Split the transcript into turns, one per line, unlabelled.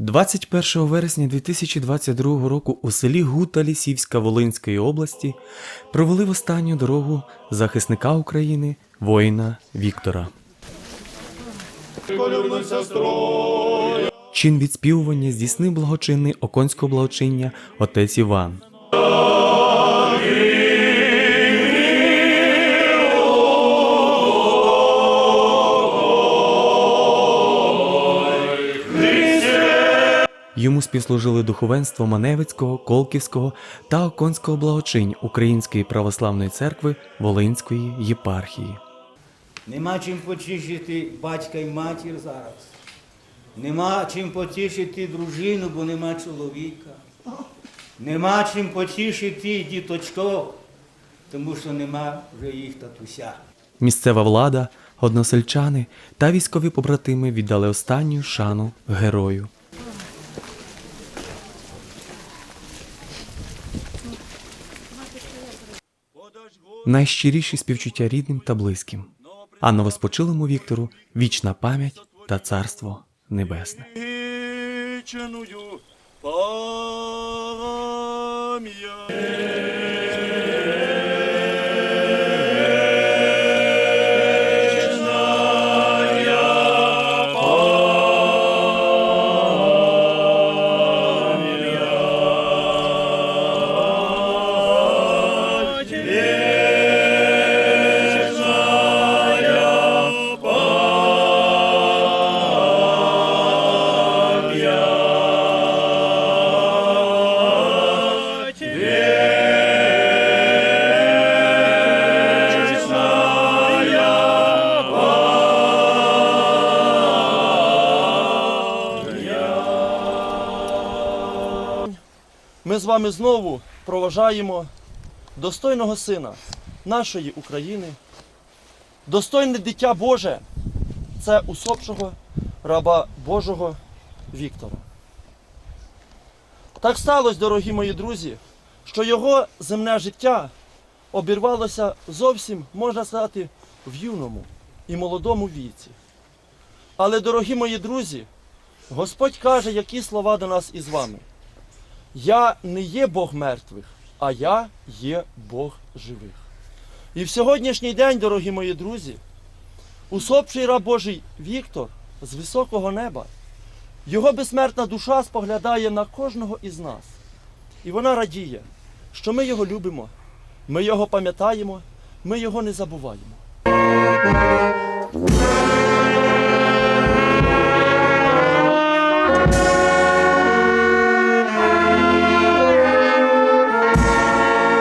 21 вересня 2022 року у селі Гута Лісівська Волинської області провели в останню дорогу захисника України воїна Віктора. Чин відспівування здійснив благочинний оконського благочиння отець Іван. Йому співслужили духовенство Маневицького, Колківського та Оконського благочинь Української православної церкви Волинської єпархії.
Нема чим потішити батька і матір зараз. Нема чим потішити дружину, бо нема чоловіка. Нема чим потішити діточков, тому що нема вже їх татуся.
Місцева влада, односельчани та військові побратими віддали останню шану герою. Найщиріші співчуття рідним та близьким, а новоспочилому Віктору вічна пам'ять та царство небесне.
Ми з вами знову проважаємо достойного сина нашої України, достойне дитя Боже, це усопшого раба Божого Віктора. Так сталося, дорогі мої друзі, що його земне життя обірвалося зовсім, можна сказати, в юному і молодому віці. Але, дорогі мої друзі, Господь каже, які слова до нас із вами. Я не є Бог мертвих, а я є Бог живих. І в сьогоднішній день, дорогі мої друзі, усопший раб Божий Віктор з високого неба, його безсмертна душа споглядає на кожного із нас. І вона радіє, що ми його любимо, ми його пам'ятаємо, ми його не забуваємо.